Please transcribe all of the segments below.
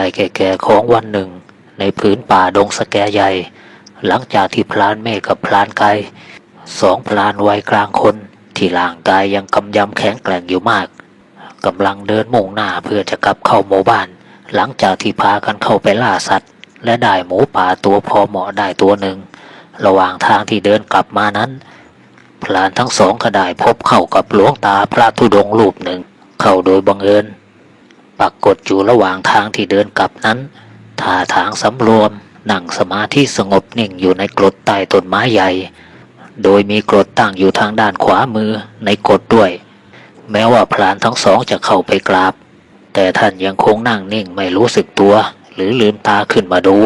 ายแก่ๆของวันหนึ่ง ในพื้นป่าดงสแกใหญ่ หลังจากที่พลานเมฆกับพลานไกสองพลานวัยกลางคน ที่ร่างกายยังกำยำแข็งแกร่งอยู่มากกำลังเดินมุ่งหน้าเพื่อจะกลับเข้าหมู่บ้าน หลังจากที่พากันเข้าไปล่าสัตว์ และได้หมูป่าตัวพอเหมาะได้ตัวหนึ่ง ระหว่างทางที่เดินกลับมานั้น พลานทั้งสองก็ได้พบเข้ากับหลวงตาพระธุดงรูปหนึ่ง เข้าโดยบังเอิญ ปรากฏอยู่ระหว่างทางที่เดินกลับนั้นท่าทางสำรวมนั่งสมาธิสงบนิ่งอยู่ในกรดใต้ต้นไม้ใหญ่ โดยมีกรดตั้งอยู่ทางด้านขวามือในกรดด้วย แม้ว่าพรานทั้งสองจะเข้าไปกราบ แต่ท่านยังคงนั่งนิ่งไม่รู้สึกตัว หรือลืมตาขึ้นมาดู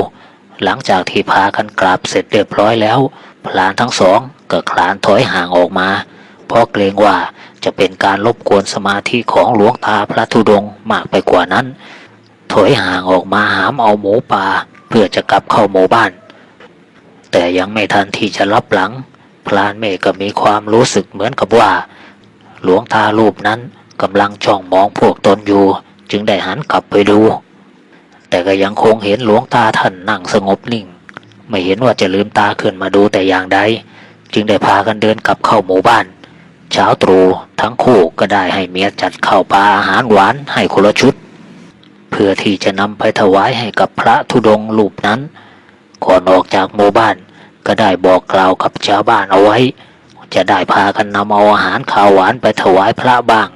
หลังจากที่พากันกราบเสร็จเรียบร้อยแล้ว พลานทั้งสองก็คลานถอยห่างออกมา เพราะเกรงว่า จะเป็นการรบกวนสมาธิของหลวงตาพระธุดงค์มากไปกว่านั้น ถอยห่างออกมาหามเอาหมูป่าเพื่อจะกลับเข้าหมู่บ้าน แต่ยังไม่ทันที่จะรับหลัง พลานเมฆก็มีความรู้สึกเหมือนกับว่า หลวงตารูปนั้นกำลังจ้องมองพวกตนอยู่ จึงได้หันกลับไปดู แต่ก็ยังคงเห็นหลวงตาท่านนั่งสงบนิ่ง ไม่เห็นว่าจะลืมตาขึ้นมาดูแต่อย่างใดจึงได้พากันเดินกลับเข้าหมู่บ้าน เช้าตรู่ทั้งคู่ก็ได้ให้เมียจัดข้าวปลาอาหารหวานให้คนละชุด เพื่อที่จะนำไปถวายให้กับพระธุดงค์รูปนั้น ก่อนออกจากหมู่บ้านก็ได้บอกกล่าวกับชาวบ้านเอาไว้ จะได้พากันนำเอาอาหารข้าวหวานไปถวายพระบ้าง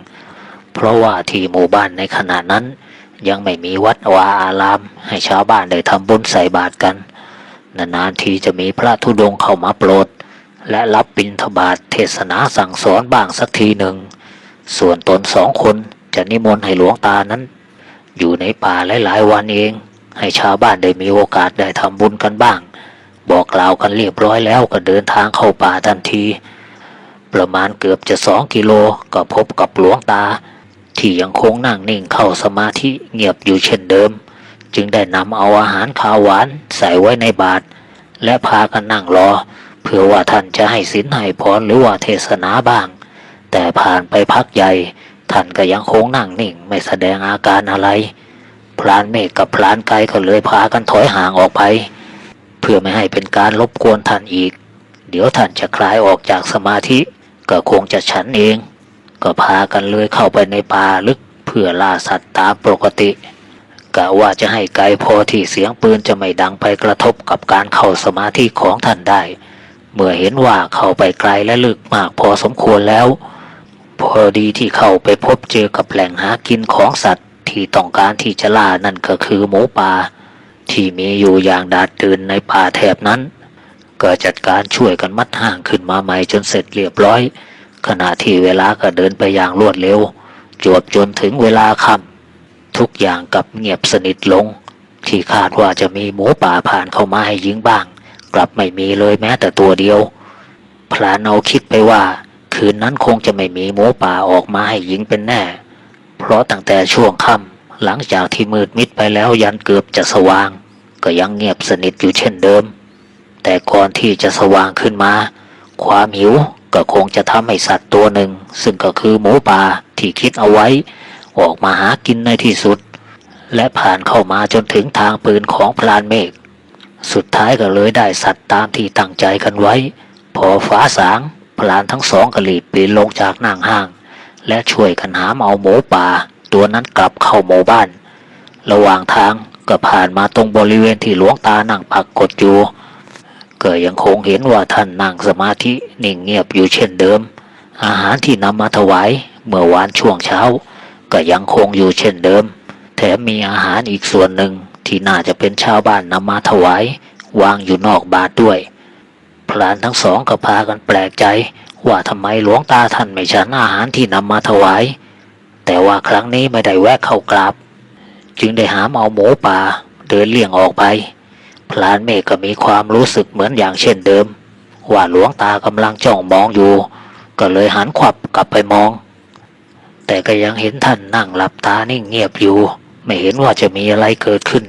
เพราะว่าที่หมู่บ้านในขณะนั้น ยังไม่มีวัดวาอาราม ให้ชาวบ้านได้ทำบุญใส่บาตรกัน นานๆทีจะมีพระธุดงค์เข้ามาโปรด และรับบิณฑบาตเทศนาสั่งสอนบ้างสักทีหนึ่ง ส่วนตนสองคนจะนิมนต์ให้หลวงตานั้น อยู่ในป่าหลายๆวันเอง ให้ชาวบ้านได้มีโอกาสได้ทำบุญกันบ้าง บอกกล่าวกันเรียบร้อยแล้วก็เดินทางเข้าป่าทันที ประมาณเกือบจะสองกิโลก็พบกับหลวงตา ที่ยังคงนั่งนิ่งเข้าสมาธิเงียบอยู่เช่นเดิม จึงได้นำเอาอาหารขาวหวานใส่ไว้ในบาตรและพากันนั่งรอ เพื่อว่าท่านจะให้สินให้พรหรือว่าเทศนาบ้าง แต่ผ่านไปพักใหญ่ ท่านก็ยังคงนั่งนิ่งไม่แสดงอาการอะไร พลานเมฆกับพลานไกก็เลยพากันถอยห่างออกไป เพื่อไม่ให้เป็นการรบกวนท่านอีก เดี๋ยวท่านจะคลายออกจากสมาธิก็คงจะฉันเอง ก็พากันเลยเข้าไปในป่าลึกเพื่อล่าสัตว์ตามปกติกะว่าจะให้ไกลพอที่เสียงปืนจะไม่ดังไปกระทบกับการเข้าสมาธิของท่านได้ เมื่อเห็นว่าเข้าไปไกลและลึกมากพอสมควรแล้ว พอดีที่เข้าไปพบเจอกับแหล่งหากินของสัตว์ที่ต้องการที่จะล่านั่นก็คือหมูป่าที่มีอยู่อย่างดาดดื่นในป่าแถบนั้น ก็จัดการช่วยกันมัดห่างขึ้นมาใหม่จนเสร็จเรียบร้อย ขณะที่เวลาก็เดินไปอย่างรวดเร็ว จวบจนถึงเวลาค่ำทุกอย่างกับเงียบสนิทลง ที่คาดว่าจะมีหมูป่าผ่านเข้ามาให้ยิงบ้าง ลับไม่มีเลยแม้แต่ตัวเดียว พลานเอาคิดไปว่า คืนนั้นคงจะไม่มีหมูป่าออกมาให้ยิงเป็นแน่ เพราะตั้งแต่ช่วงค่ำหลังจากที่มืดมิดไปแล้วยันเกือบจะสว่าง ก็ยังเงียบสนิทอยู่เช่นเดิม แต่ก่อนที่จะสว่างขึ้นมา ความหิวก็คงจะทำให้สัตว์ตัวหนึ่ง ซึ่งก็คือหมูป่าที่คิดเอาไว้ ออกมาหากินในที่สุด และผ่านเข้ามาจนถึงทางปืนของพลานเมฆ สุดท้ายก็เลยได้สัตว์ตามที่ตั้งใจกันไว้ พอฟ้าสางพลานทั้งสองก็รีบปีนลงจากนั่งห้าง และช่วยกันหามเอาหมูป่า ตัวนั้นกลับเข้าหมู่บ้าน ระหว่างทางก็ผ่านมาตรงบริเวณที่หลวงตานั่งปักกดอยู่ก็ยังคงเห็นว่าท่านนั่งสมาธินิ่งเงียบอยู่เช่นเดิม อาหารที่นำมาถวายเมื่อวานช่วงเช้า ก็ยังคงอยู่เช่นเดิม แถมมีอาหารอีกส่วนหนึ่ง ที่น่าจะเป็นชาวบ้านนำมาถวาย วางอยู่นอกบาทด้วย พลานทั้งสองก็พากันแปลกใจ ว่าทำไมหลวงตาท่านไม่ฉันอาหารที่นำมาถวาย แต่ว่าครั้งนี้ไม่ได้แวะเข้ากราบ จึงได้หามเอาหมูป่า เดินเลี่ยงออกไป พลานเมฆก็มีความรู้สึกเหมือนอย่างเช่นเดิม ว่าหลวงตากำลังจ้องมองอยู่ ก็เลยหันขวับกลับไปมอง แต่ก็ยังเห็นท่านนั่งหลับตานิ่งเงียบอยู่ไม่เห็นว่าจะมีอะไรเกิดขึ้น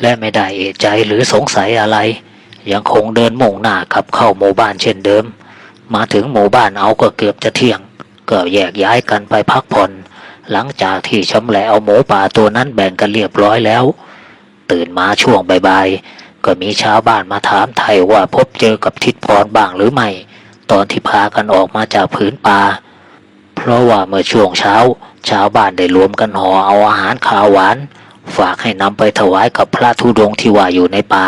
และไม่ได้เอะใจหรือสงสัยอะไร ยังคงเดินมุ่งหน้ากลับเข้าหมู่บ้านเช่นเดิม มาถึงหมู่บ้านเอาก็เกือบจะเที่ยง ก็แยกย้ายกันไปพักผ่อน หลังจากที่ชำแหละเอาหมูป่าตัวนั้นแบ่งกันเรียบร้อยแล้ว ตื่นมาช่วงบ่ายๆก็มีชาวบ้านมาถามไทยว่าพบเจอกับทิดพรบ้างหรือไม่ ตอนที่พากันออกมาจากผืนป่าเพราะว่าเมื่อช่วงเช้า ชาวบ้านได้รวมกันห่อเอาอาหารขาวหวาน ฝากให้นำไปถวายกับพระธุดงที่ว่าอยู่ในป่า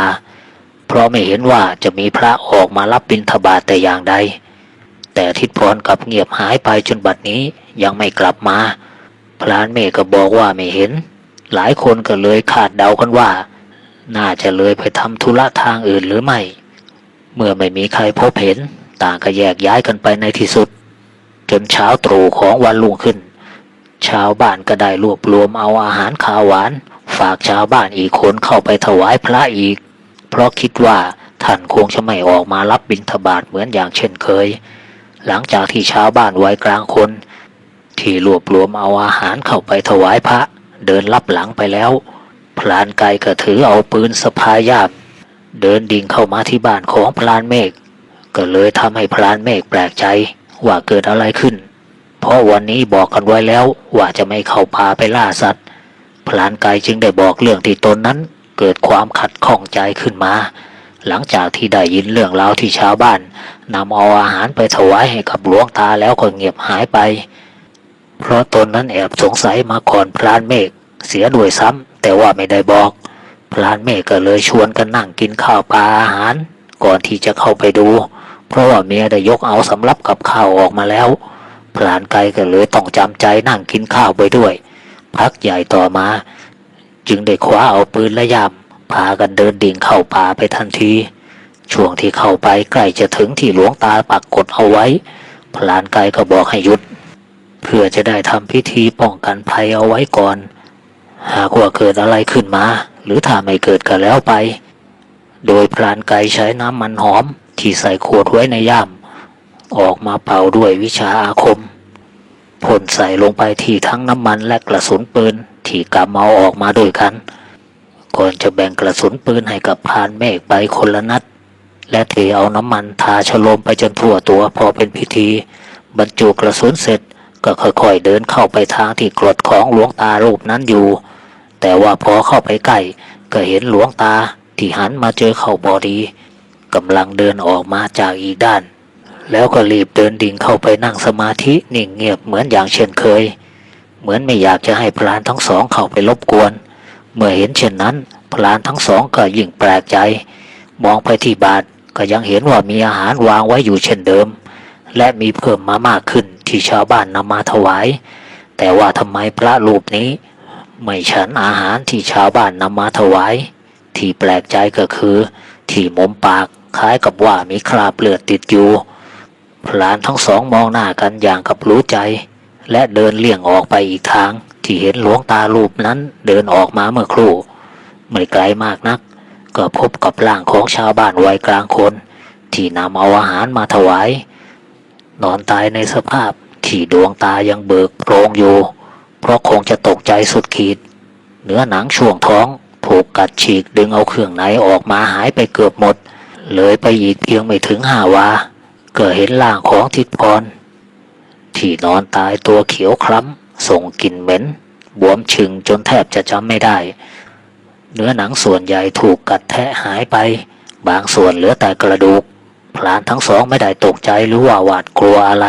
เพราะไม่เห็นว่าจะมีพระออกมารับบิณฑบาตแต่อย่างใด แต่ทิดพรกลับเงียบหายไปจนบัดนี้ยังไม่กลับมา พรานเมฆก็บอกว่าไม่เห็น หลายคนก็เลยคาดเดากันว่า น่าจะเลยไปทำธุระทางอื่นหรือไม่ เมื่อไม่มีใครพบเห็น ต่างก็แยกย้ายกันไปในที่สุด จนเช้าตรู่ของวันรุ่งขึ้น ชาวบ้านก็ได้รวบรวมเอาอาหารขาวหวาน ฝากชาวบ้านอีกคนเข้าไปถวายพระอีก เพราะคิดว่าท่านคงจะไม่ออกมารับบิณฑบาตเหมือนอย่างเช่นเคย หลังจากที่ชาวบ้านไวัยกลางคน ที่รวบรวมเอาอาหารเข้าไปถวายพระ เดินลับหลังไปแล้ว พลานไกลก็ถือเอาปืนสะพายยามเดินดิ่งเข้ามาที่บ้านของพลานเมฆก็เลยทำให้พลานเมฆแปลกใจว่าเกิดอะไรขึ้น เพราะวันนี้บอกกันไว้แล้วว่าจะไม่เข้าป่าไปล่าสัตว์ พลานไกจึงได้บอกเรื่องที่ตนนั้นเกิดความขัดข้องใจขึ้นมา หลังจากที่ได้ยินเรื่องราวที่ชาวบ้านนำเอาอาหารไปถวายให้กับหลวงตาแล้วก็เงียบหายไป เพราะตนนั้นแอบสงสัยมาก่อนพลานเมฆเสียด้วยซ้ำแต่ว่าไม่ได้บอก พลานเมฆก็เลยชวนกันนั่งกินข้าวปลาอาหาร ก่อนที่จะเข้าไปดู เพราะว่าเมียได้ยกเอาสำรับกับข้าวออกมาแล้ว พลานไกลก็เลยต้องจำใจนั่งกินข้าวไปด้วย พักใหญ่ต่อมา จึงได้คว้าเอาปืนและยำพากันเดินดิ่งเข้าป่าไปทันที ช่วงที่เข้าไปใกล้จะถึงที่หลวงตาปักกดเอาไว้ พลานไกลก็บอกให้หยุด เพื่อจะได้ทำพิธีป้องกันภัยเอาไว้ก่อน หากว่าเกิดอะไรขึ้นมา หรือถ้าไม่เกิดก็แล้วไป โดยพรานไกรใช้น้ำมันหอมที่ใส่ขวดไว้ในย่าม ออกมาเป่าด้วยวิชาอาคมพ่นใส่ลงไปที่ทั้งน้ำมันและกระสุนปืนที่กำเอาออกมาด้วยกัน ก่อนจะแบ่งกระสุนปืนให้กับพานเมฆไปคนละนัด และเทเอาน้ำมันทาฉโลมไปจนทั่วตัวพอเป็นพิธี บรรจุกระสุนเสร็จก็ค่อยๆเดินเข้าไปทางที่กรดของหลวงตารูปนั้นอยู่ แต่ว่าพอเข้าไปใกล้ก็เห็นหลวงตาที่หันมาเจอเขาบอดีกำลังเดินออกมาจากอีกด้าน แล้วก็รีบเดินดิ่งเข้าไปนั่งสมาธินิ่งเงียบเหมือนอย่างเช่นเคย เหมือนไม่อยากจะให้พรานทั้งสองเข้าไปรบกวน เมื่อเห็นเช่นนั้นพรานทั้งสองก็ยิ่งแปลกใจ มองไปที่บาทก็ยังเห็นว่ามีอาหารวางไว้อยู่เช่นเดิม และมีเพิ่มมามากขึ้นที่ชาวบ้านนำมาถวาย แต่ว่าทำไมพระรูปนี้ ไม่ฉันอาหารที่ชาวบ้านนำมาถวาย ที่แปลกใจก็คือ ที่มุมปากคล้ายกับว่ามีคราบเลือดติดอยู่ พลานทั้งสองมองหน้ากันอย่างกับรู้ใจ และเดินเลี่ยงออกไปอีกทาง ที่เห็นหลวงตารูปนั้นเดินออกมาเมื่อครู่ ไม่ไกลมากนัก ก็พบกับร่างของชาวบ้านวัยกลางคน ที่นำเอาอาหารมาถวาย นอนตายในสภาพที่ดวงตายังเบิกโรงอยู่ เพราะคงจะตกใจสุดขีด เนื้อหนังช่วงท้องถูกกัดฉีกดึงเอาเครื่องในออกมาหายไปเกือบหมด เลยไปอีกเพียงไม่ถึงห้าวา ก็เห็นร่างของทิดพร ที่นอนตายตัวเขียวคล้ำ ส่งกลิ่นเหม็น บวมชึงจนแทบจะจำไม่ได้ เนื้อหนังส่วนใหญ่ถูกกัดแทะหายไป บางส่วนเหลือแต่กระดูก พลานทั้งสองไม่ได้ตกใจหรือว่าหวาดกลัวอะไร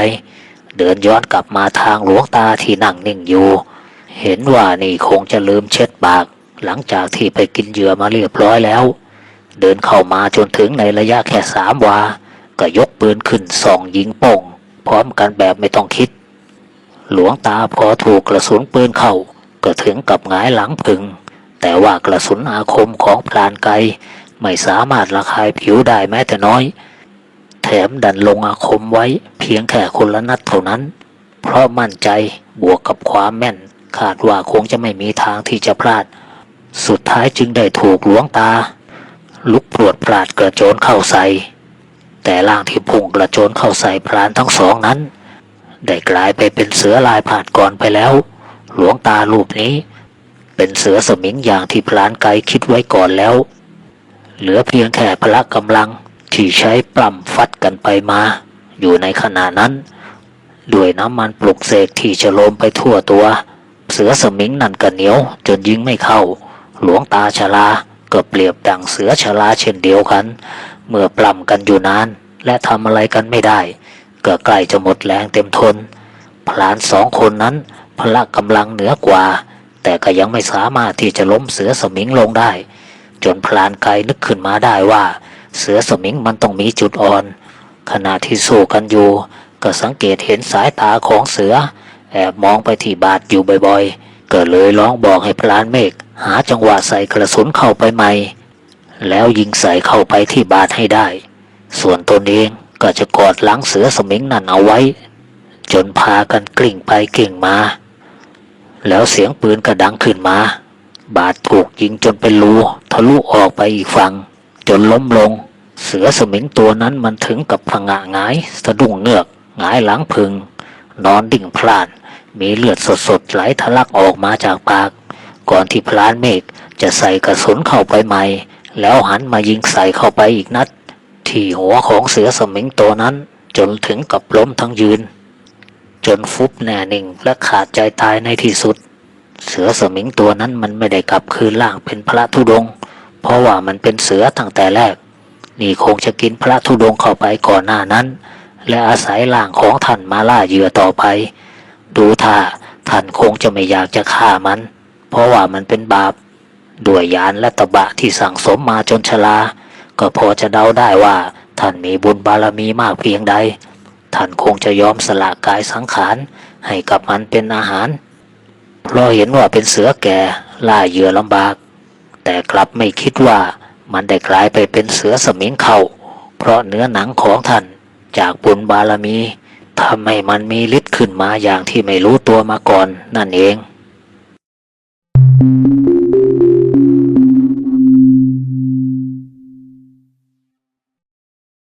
เดินย้อนกลับมาทางหลวงตาที่นั่งนิ่งอยู่ เห็นว่านี่คงจะลืมเช็ดปาก หลังจากที่ไปกินเหยื่อมาเรียบร้อยแล้ว เดินเข้ามาจนถึงในระยะแค่สามวา ก็ยกปืนขึ้นส่องยิงป่งพร้อมกันแบบไม่ต้องคิด หลวงตาพอถูกกระสุนปืนเข้า ก็ถึงกับหงายหลังพึง แต่ว่ากระสุนอาคมของพลานไกไม่สามารถระคายผิวได้แม้แต่น้อย แถมดันลงอาคมไว้เพียงแค่คนละนัดเท่านั้น เพราะมั่นใจบวกกับความแม่น คาดว่าคงจะไม่มีทางที่จะพลาด สุดท้ายจึงได้ถูกหลวงตา ลุกปลวดปราดกระโจนเข้าใส่ แต่ร่างที่พุ่งกระโจนเข้าใส่พรานทั้งสองนั้น ได้กลายไปเป็นเสือลายผ่านก่อนไปแล้ว หลวงตารูปนี้ เป็นเสือสมิงอย่างที่พรานไกคิดไว้ก่อนแล้ว เหลือเพียงแค่พละกำลังที่ใช้ปล้ำฟัดกันไปมา อยู่ในขณะนั้น ด้วยน้ำมันปลุกเสกที่ฉโลมไปทั่วตัว เสือสมิงนั่นก็เหนียวจนยิงไม่เข้า หลวงตาชลาก็เปรียบดังเสือชลาเช่นเดียวกัน เมื่อปล้ำกันอยู่นาน และทำอะไรกันไม่ได้ก็ใกล้จะหมดแรงเต็มทน พลานสองคนนั้นพละกำลังเหนือกว่า แต่ก็ยังไม่สามารถที่จะล้มเสือสมิงลงได้ จนพลานไกลนึกขึ้นมาได้ว่า เสือสมิงมันต้องมีจุดอ่อน ขณะที่สู้กันอยู่ ก็สังเกตเห็นสายตาของเสือ แอบมองไปที่บาดอยู่บ่อยๆก็เลยร้องบอกให้พลานเมฆหาจังหวะใส่กระสุนเข้าไปใหม่ แล้วยิงใส่เข้าไปที่บาดให้ได้ ส่วนตนเองก็จะกอดหลังเสือสมิงนั่นเอาไว้ จนพากันกลิ่งไปกลิ่งมา แล้วเสียงปืนก็ดังขึ้นมา บาดถูกยิงจนเป็นรูทะลุออกไปอีกฝั่งจนล้มลง เสือสมิงตัวนั้นมันถึงกับผงะงาย สะดุ้งเงือกหงายหลังพึง นอนดิ่งพลาน มีเลือดสดๆไหลทะลักออกมาจากปาก ก่อนที่พลานเมฆจะใส่กระสุนเข้าไปใหม่ แล้วหันมายิงใส่เข้าไปอีกนัด ที่หัวของเสือสมิงตัวนั้น จนถึงกับล้มทั้งยืน จนฟุบแน่นิ่งและขาดใจตายในที่สุด เสือสมิงตัวนั้นมันไม่ได้กลับคืนร่างเป็นพระธุดง เพราะว่ามันเป็นเสือตั้งแต่แรก นี่คงจะกินพระธุดงเข้าไปก่อนหน้านั้น และอาศัยร่างของท่านมาล่าเหยื่อต่อไป ดูท่าท่านคงจะไม่อยากจะฆ่ามัน เพราะว่ามันเป็นบาป ด้วยยานและตบะที่สั่งสมมาจนชราก็พอจะเดาได้ว่า ท่านมีบุญบารมีมากเพียงใด ท่านคงจะยอมสละกายสังขาร ให้กับมันเป็นอาหาร เพราะเห็นว่าเป็นเสือแก่ล่าเหยื่อลำบาก แต่กลับไม่คิดว่ามันได้กลายไปเป็นเสือสมิงเข่าเพราะเนื้อหนังของท่านจากบุญบารมีทำให้มันมีฤทธิ์ขึ้นมาอย่างที่ไม่รู้ตัวมาก่อนนั่นเอง